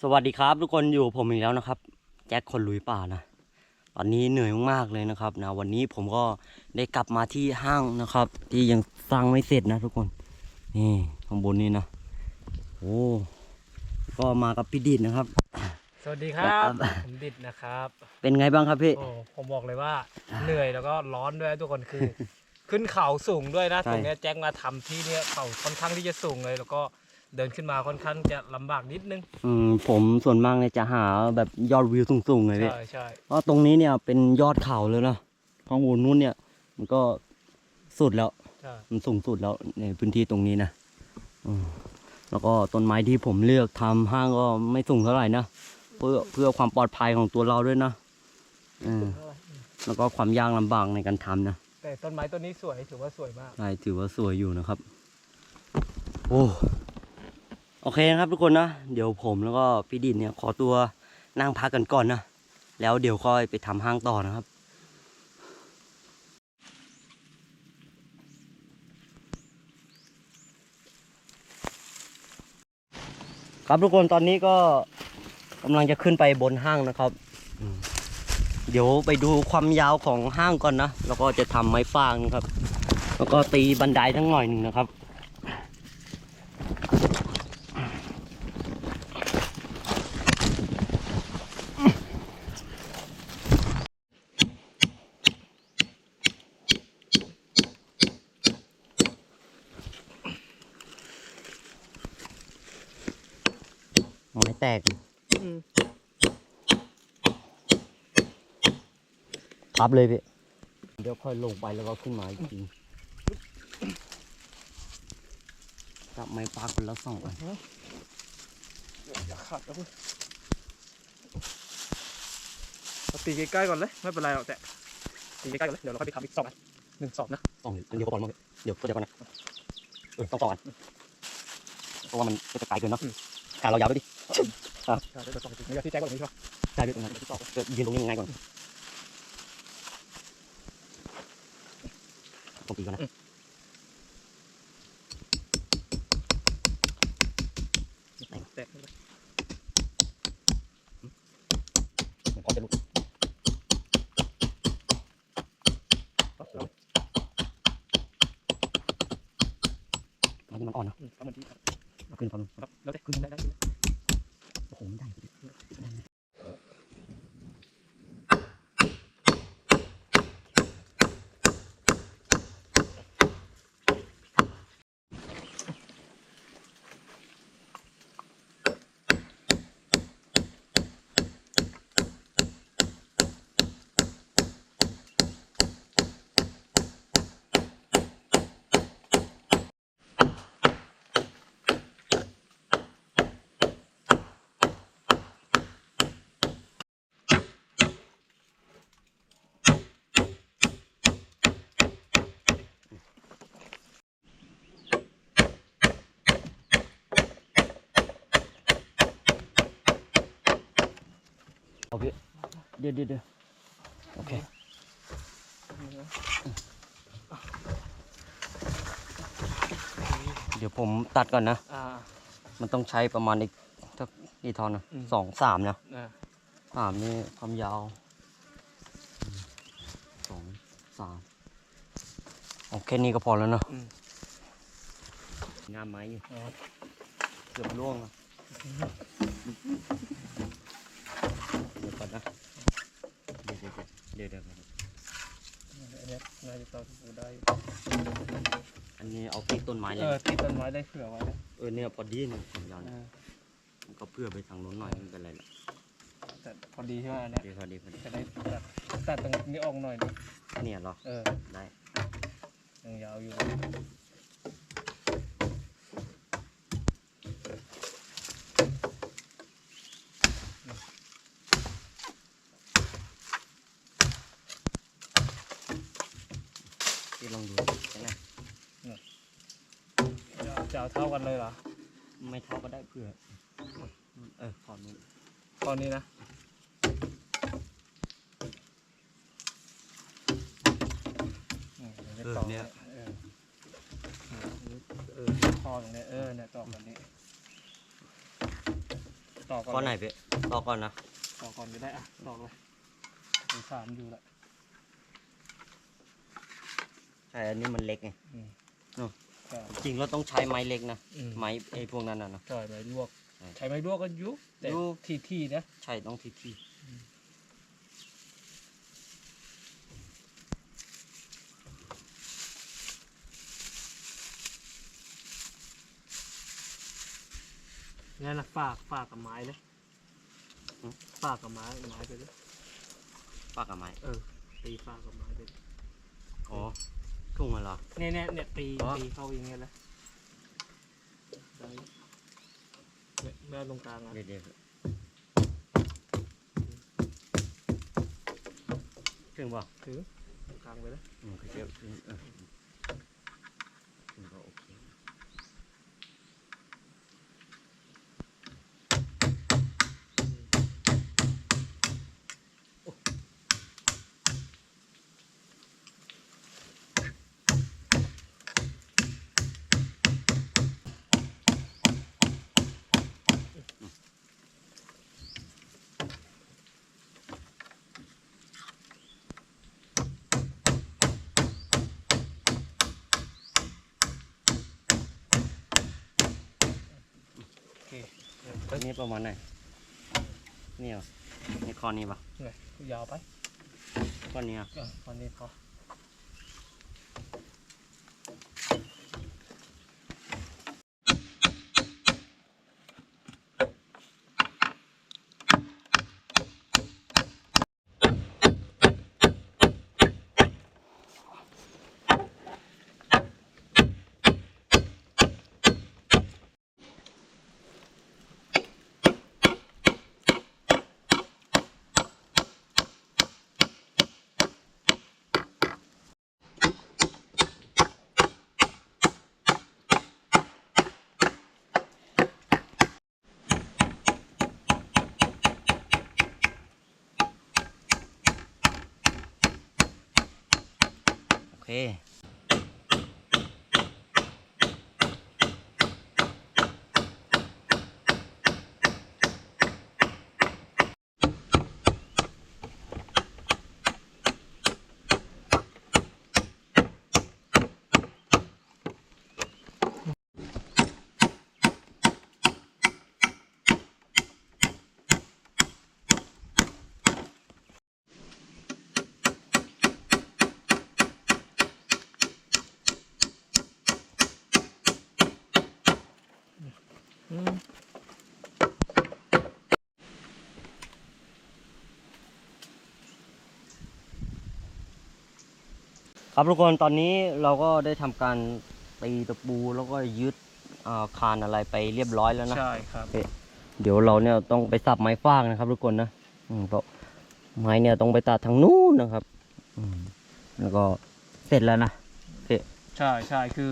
สวัสดีครับทุกคนอยู่ผมอีกแล้วนะครับ แจ็คคนลุยป่านะตอนนี้เหนื่อยมากๆเลยนะครับนะวันนี้ผมก็ได้กลับมาที่ห้างนะครับ ที่ยังสร้างไม่เสร็จนะทุกคนนี่ข้างบนนี้นะโอ้ก็มากับพี่ดิดนะครับ สวัสดีครัครับบผมดิดนะครับ เป็นไงบ้างครับพี่โอ้ผมบอกเลยว่าเหนื่อยแล้วก็ร้อนด้วยทุกคนคือ ขึ้นเขาสูงด้วยนะใช่ตรงเนี้ยแจ็คมาทำที่เนี้ยเขาค่อนข้างที่จะสูงเลยแล้วก็ เดินขึ้นมาค่อนข้างจะลำบากนิดนึง อืมผมส่วนมากเนี่ยจะหาแบบยอดวิวสูงๆเลยพี่ใช่ใช่เพราะตรงนี้เนี่ยเป็นยอดเขาเลยนะข้างบนนู้นเนี่ย มันก็สุดแล้ว ใช่มันสูงสุดแล้วในพื้นที่ตรงนี้นะอืมแล้วก็ต้นไม้ที่ผมเลือกทำห้างก็ไม่สูงเท่าไหร่นะ เพื่อเพื่อความปลอดภัยของตัวเราด้วยนะอืมแล้วก็ความยากลำบากในการทำนะ แต่ต้นไม้ต้นนี้สวยถือว่าสวยมาก ใช่ถือว่าสวยอยู่นะครับ โอ้ โอเคนะครับทุกคนนะเดี๋ยวผมแล้วก็พี่ดินเนี่ยขอตัวนั่งพักกันก่อนนะ แล้วเดี๋ยวค่อยไปทำห้างต่อนะครับครับทุกคนตอนนี้ก็กำลังจะขึ้นไปบนห้างนะครับ เดี๋ยวไปดูความยาวของห้างก่อนนะ แล้วก็จะทำไม้ฟางนะครับ แล้วก็ตีบันไดทั้งหน่อยหนึ่งนะครับ ไม้แตก พับเลยพี่ เดี๋ยวค่อยลงไปแล้วก็ขึ้นมาอีกทีจับไม้ปลาคนละสองอันอย่าขัดนะคุณตีใกล้ๆก่อนเลย ไม่เป็นไรหรอกแต่ตีใกล้ๆก่อนเลย เดี๋ยวเราค่อยไปทำอีกสองอันหนึ่งสองนะสองอันเดียวก็พอแล้วมั้งเดี๋ยวก็เดี๋ยวก่อนนะเออต้องสองอันเพราะว่ามันก็จะไกลเกินเนาะขาเรายาวไปดิใช่เดี๋ยวสองจริงไม่ใช่ที่แจ็คบอกนี้ใช่ปะใช่พี่ตรงนั้นที่สองเดี๋ยวยืนตรงนี้มันง่ายกว่าต้อง ตีก่อนนะแตกผมขอจะลุกมันมันอ่อนนะอืมประมาณที่เอาขึ้นก่อนครับแล้วแต่ขึ้นได้ได้ เอาพี่เดี๋ยวเดี๋ยวเดี๋ยวโอเคเดี๋ยวผมตัดก่อนนะอ่ามันต้องใช้ประมาณอีกสักกี่ท่อนนะอืมสองสามนะอ่าสามนี่ความยาวอืมสองสามโอเคนี่ก็พอแล้วเนอะอืมงามไม้อยู่อ๋อเกือบล่วงแล้วเดี๋ยวก่อนนะ เดี๋ยวเดี๋ยวเดี๋ยวเดี๋ยวเดี๋ยวอันเนี้ยน่าจะต้องดูได้อยู่อันนี้เอาติดต้นไม้เลเอยอติดต้นไม้ได้เผื่อไว้นะเออเนี่ยพอดีเนี่ยความยาวเนี่ยอ่ามันก็เพื่อไปทางโน้นหน่อยไม่เป็นไรหรอกแต่พอดีใช่ไหมอันเนี้ยเดี๋ยวพอดีพอดีจะได้ตัดตัดตรงนี้ออกหน่อยนึงเนี่ยเหรอเออได้ยังยาวอยู่ ที่ลองดูใช่ไหม จะจะ เอาเท่ากันเลยเหรอไม่เท่าก็ได้เผื่อ เออขอนู้นตอนนี้นะอืมดี๋วจะต่อเออเออคอตรงเนี้ยเออเนี่ยต่อแบบนี้ ต่ออกก่อนก้อนไหนพี่ตอกก่อนนะตอกก่อนก็ได้อะตอกเลยสงสารอยู่ละใช่ อันนี้มันเล็กไงอืมเนอะ ใช่จริงเราต้องใช้ไม้เล็กนะ อืมไม้ไอ้พวกนั้นนะนะใช่ไม้ลวก ใช่ใช้ไม้ลวกก็ยุแต่ยุทีทีๆนะ ใช่ต้องที่ที่งั้นนะฝากฝากกับไม้เลยฝากกับไม้ไม้ไปเลยปากกับไม้เออตีฝากกับไม้ไปเลยอ๋อ ทุ่งมันเหรอ เนี่ยเนี่ยเนี่ยตีอ๋อ ตีเข้าอย่างเงี้ยเลยได้เนี่ยแม่เอาตรงกลางอะเดี๋ยวเดี๋ยวถึงป่ะถือตรงกลางไปเลยอืมคือเดี๋ยวถึงเออถึงก็โอ นนี้ประมาณไหนนี่เหรอนี่คอนี้ป่ะไงยาวไปก้อนนี้อะเออตอนนี้พอ โคอืมครับทุกคนตอนนี้เราก็ได้ทำการตีตะปูแล้วก็ยึดอ่าคานอะไรไปเรียบร้อยแล้วนะ ใช่ครับ เดี๋ยวเราเนี่ยต้องไปสับไม้ฟางนะครับทุกคนนะอืมเพราะไม้เนี่ยต้องไปตัดทางนู้นนะครับอืมแล้วก็เสร็จแล้วนะใช่ใช่คือ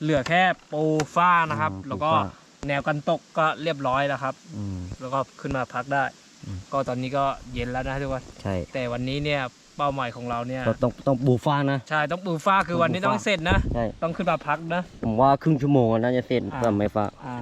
เหลือแค่ปูฟ้านะครับอืมแล้วก็ปูฟ้า แนวกันตกก็เรียบร้อยแล้วครับ อืม แล้วก็ขึ้นมาพักได้ อืม ก็ตอนนี้ก็เย็นแล้วนะทุกคนใช่แต่วันนี้เนี่ยเป้าหมายของเราเนี่ยก็ต้องต้องปูฟางนะ ใช่ต้องปูฟ้าคือวันนี้ต้องปูต้องฟ้าเสร็จนะ ใช่ ต้องขึ้นมาพักนะ ผมว่าครึ่งชั่วโมงน่าจะเสร็จอ่า สำหรับไม้ฟางอ่า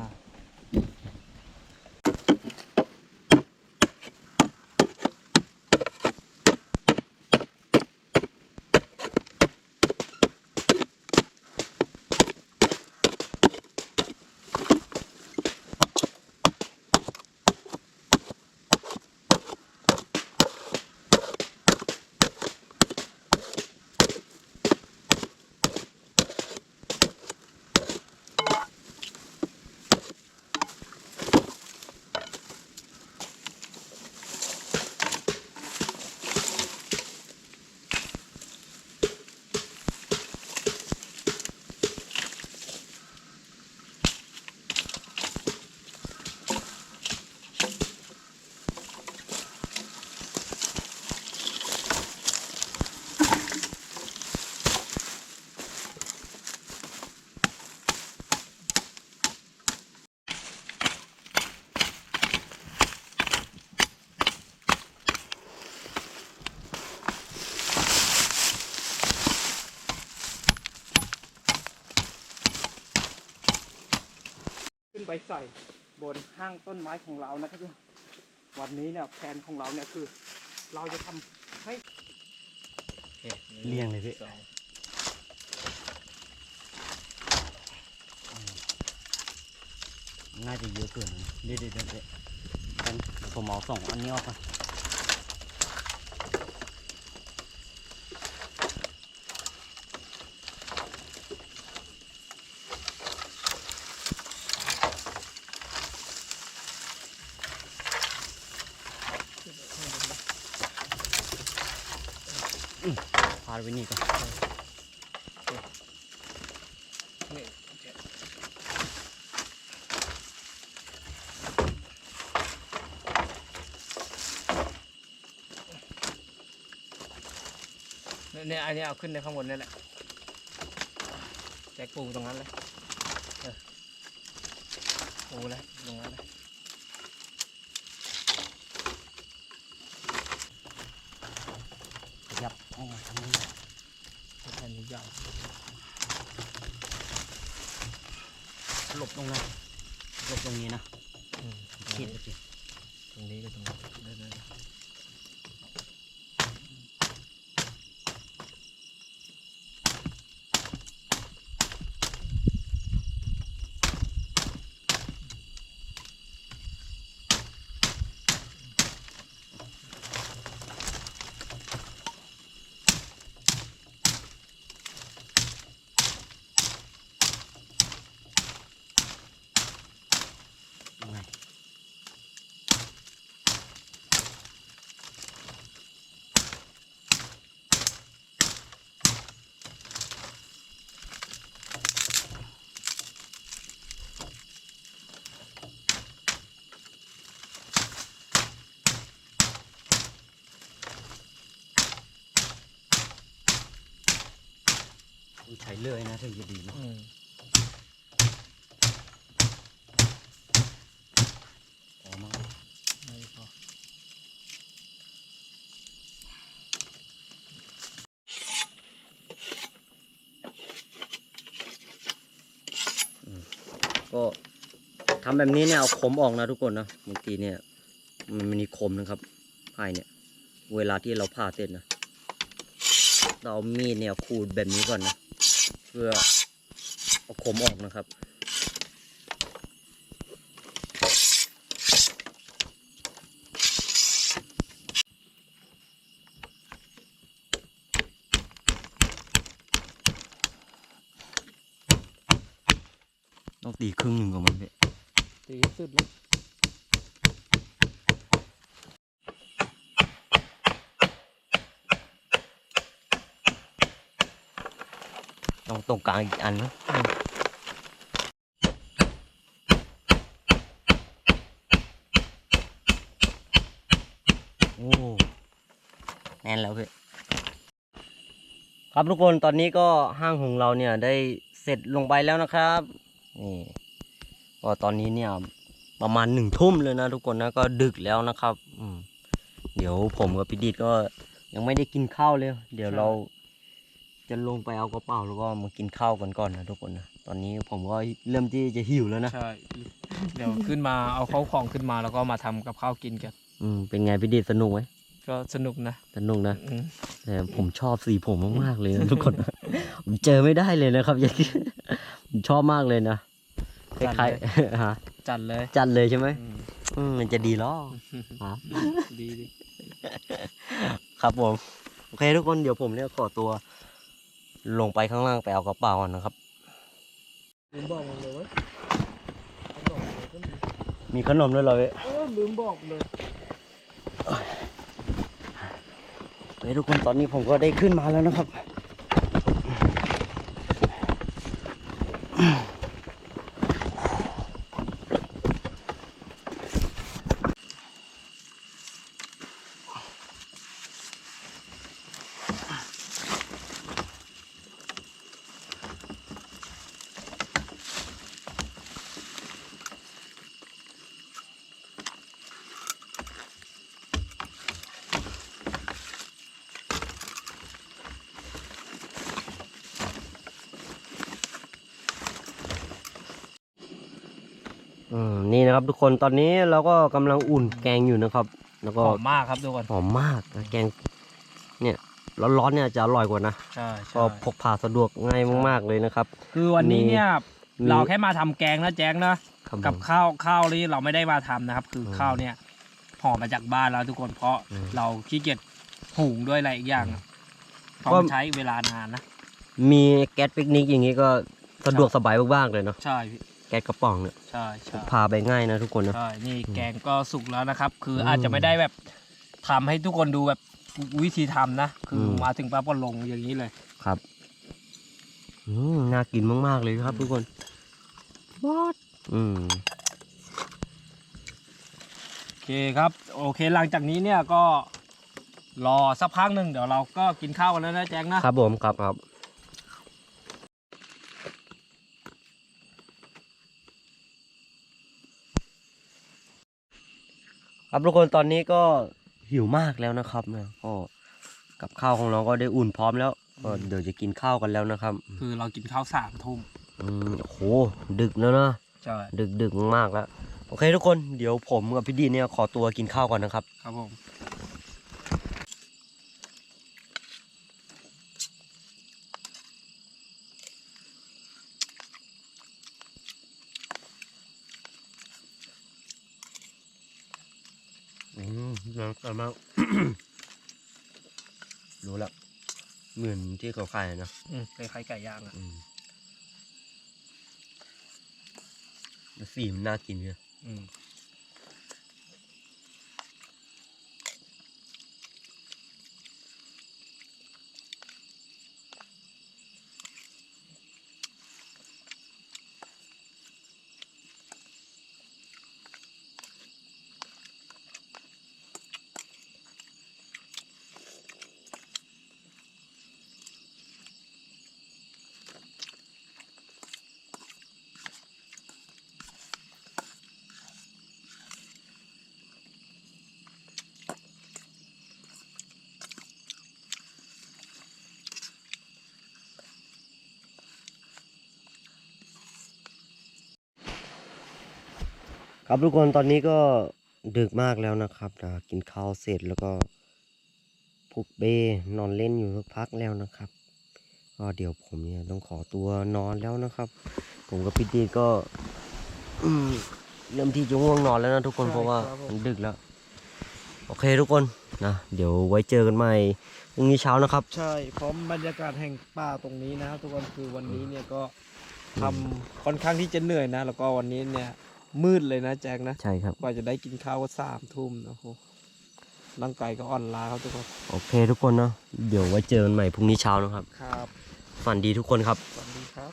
ไปใส่บนห้างต้นไม้ของเรานะครับทุกคนวันนี้เนี่ยแผนของเราเนี่ยคือ เราจะทำให้เลี้ยงเลยพี่งน่าจะเยอะเกินเด็ดเด็ดเด็ดเด็ดงั้นผมเอาสองอันนี้ออกก่อน ไว้นี่ก่อนเนี่ยอันนี้เอาขึ้นในข้างบนนี่แหละแจกปูตรงนั้นเลยเออปูเลยตรงนั้นเลย ขยับออกมาทางนี้ แผ่นนี้ยาว หลบตรงนั้นหลบตรงนี้นะอืมคิดไปสิตรงนี้ก็ตรงนี้ได้ได้ เลื่อยนะถึงจะดีนะอืมพอมั้งไม่พอก็ทำแบบนี้เนี่ยเอาคมออกนะทุกคนนะบางทีเนี่ย มันมีคมนะครับไผ่เนี่ย เวลาที่เราผ่าเสร็จนะเราเอามีดเนี่ยขูดแบบนี้ก่อนนะ เพื่อเอาคมออกนะครับต้องตีครึ่งหนึ่งก่อนมันพี่ตีให้สุดเลย ต้องตรงกลางอีกอันนะโอ้แน่นแล้วพี่ครับทุกคนตอนนี้ก็ห้างของเราเนี่ยได้เสร็จลงไปแล้วนะครับนี่ก็ตอนนี้เนี่ยประมาณหนึ่งทุ่มเลยนะทุกคนนะก็ดึกแล้วนะครับ อืมเดี๋ยวผมกับพี่ดิดก็ยังไม่ได้กินข้าวเลย เดี๋ยวเรา จะลงไปเอากระเป๋าแล้วก็มากินข้าวกันก่อนนะทุกคนนะตอนนี้ผมก็เริ่มที่จะหิวแล้วนะ ใช่ เดี๋ยวขึ้นมาเอาเข้าของขึ้นมาแล้วก็มาทำกับข้าวกินกัน อืมเป็นไงพี่ดิดสนุกไหมก็สนุกนะ สนุกนะ อืมแต่ผมชอบสีผมมากๆเลยนะทุกคนนะผมเจอไม่ได้เลยนะครับอย่างที่ผมชอบมากเลยนะคล้ายๆฮะจัดเลยจัดเลยใช่ไหมอืมอืมมันจะดีล้อฮะ ดีดี ครับผม โอเคทุกคนเดี๋ยวผมเนี่ยขอตัว ลงไปข้างล่างไปเอากระเป๋าก่อนนะครับ ลืมบอกมันเลยเว้ยลืมบอกเลยก็มีมีขนมด้วยเหรอเว้ยเออลืมบอกเลยเฮ้ยทุกคนตอนนี้ผมก็ได้ขึ้นมาแล้วนะครับ นี่นะครับ ทุกคนตอนนี้เราก็กำลังอุ่นแกงอยู่นะครับ แล้วหก็อมมากครับทุกคนหอมมากนะแกง เนี่ยร้อนๆเนี่ยจะอร่อยกว่านะใช่ก็ใช่พกพาสะดวกง่ายมากๆเลยนะครับ คือวันนี้เนี่ยมีเราแค่มาทำแกงนะแจ๊งนะครับกับผมข้าวข้าวนี่เราไม่ได้มาทำนะครับ คืออมข้าวเนี่ยห่อมาจากบ้านแล้วทุกคนเพราะอืมเราขี้เกียจหุงด้วยอะไรอีกอย่างอะเพราะก็มันใช้เวลานานนะมีแก๊สปิกนิกอย่างนี้ก็สะดวกสบายมากๆเลยเนาะใช่พี่ แก๊สกระป๋องเนี่ยใช่ใช่พาไปง่ายนะทุกคนนะใช่นี่แกงก็สุกแล้วนะครับ คืออมอาจจะไม่ได้แบบทำให้ทุกคนดูแบบวิธีทำนะ คืออมมาถึงปั๊บก็ลงอย่างนี้เลยครับอืมน่ากินมากๆเลยครับ ทุกคนบอสอืมโอเคครับ โอเคหลังจากนี้เนี่ยก็รอสักพักหนึ่งเดี๋ยวเราก็กินข้าวกันแล้วนะแจ๊งนะครับผมครับครับ ครับทุกคนตอนนี้ก็หิวมากแล้วนะครับนะก็กับข้าวของเราก็ได้อุ่นพร้อมแล้วก็เดี๋ยวจะกินข้าวกันแล้วนะครับ คือเรากินข้าวสามทุ่มอืมโอ้โหดึกแล้วนะใช่ดึกดึกมากๆแล้ว โอเคทุกคนเดี๋ยวผมกับพี่ดีเนี่ยขอตัวกินข้าวก่อนนะครับ ครับผม อืมน้ำตามาก รู้แล้วเหมือนที่เขาขายนะอืมเป็นไข่ไก่ย่างอะอืมแล้วสีมันน่ากินเนี่ยอืม ครับทุกคนตอนนี้ก็ดึกมากแล้วนะครับนะกินข้าวเสร็จแล้วก็พุกเบนอนเล่นอยู่สักพักแล้วนะครับ ก็เดี๋ยวผมเนี่ยต้องขอตัวนอนแล้วนะครับ ผมกับพี่ดีก็อืมเริ่มที่จะง่วงนอนแล้วนะทุกคนเพราะว่ามันดึกแล้ว โอเคทุกคนนะเดี๋ยวไว้เจอกันใหม่พรุ่งนี้เช้านะครับ ใช่พร้อมบรรยากาศแห่งป่าตรงนี้นะครับทุกคนคือวันนี้เนี่ยก็ทำค่อนข้างที่จะเหนื่อยนะ แล้วก็วันนี้เนี่ย มืดเลยนะแจ็คนะ ใช่ครับ กว่าจะได้กินข้าวก็สามทุ่มนะโหร่างกายก็อ่อนล้าครับทุกคน โอเคทุกคนเนาะ เดี๋ยวไว้เจอกันใหม่พรุ่งนี้เช้านะครับ ครับ ฝันดีทุกคนครับสวัสดีครับ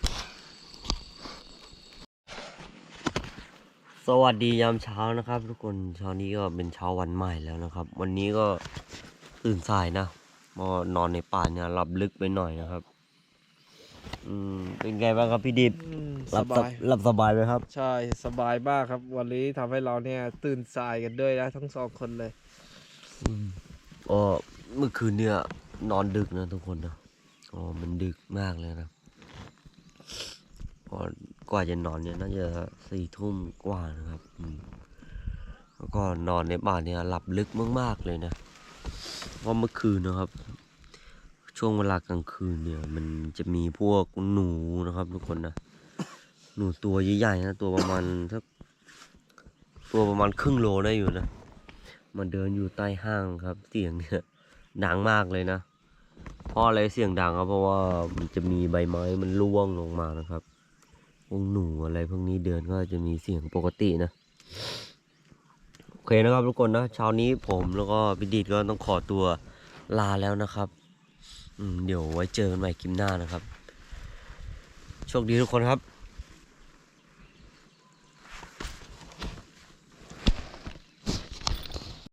สวัสดียามเช้านะครับ ทุกคน เช้านี้ก็เป็นเช้าวันใหม่แล้วนะครับ วันนี้ก็ตื่นสายนะมานอนในป่าเนี่ยหลับลึกไปหน่อยนะครับ อืมเป็นไงบ้างครับพี่ดิบหสลับาย หลับสบายไหมครับ ใช่สบายมากครับ วันนี้ทำให้เราเนี่ยตื่นสายกันด้วยนะทั้งสองคนเลย ก็เมื่อคืนเนี่ยนอนดึกนะทุกคนนะอ๋อมันดึกมากเลยนะก็กว่าจะนอนเนี่ยน่าจะสี่ทุ่มกว่านะครับอืมแล้วก็นอนในบ้านเนี่ยหลับลึกมากๆเลยนะเพราะเมื่อคืนนะครับ ช่วงเวลากลางคืนเนี่ย มันจะมีพวกหนูนะครับทุกคนนะ หนูตัวใหญ่ๆนะ ตัวประมาณสักตัวประมาณครึ่งโลได้อยู่นะมันเดินอยู่ใต้ห้างครับ เสียงเนี่ยดังมากเลยนะเพราะอะไรเสียงดังครับ เพราะว่ามันจะมีใบไม้มันร่วงลงมานะครับพวกหนูอะไรพวกนี้เดินก็จะมีเสียงปกตินะโอเคนะครับทุกคนนะเช้านี้ผมแล้วก็พี่ดีดก็ต้องขอตัวลาแล้วนะครับ เดี๋ยวไว้เจอกันใหม่คลิปหน้านะครับ โชคดีทุกคนครับ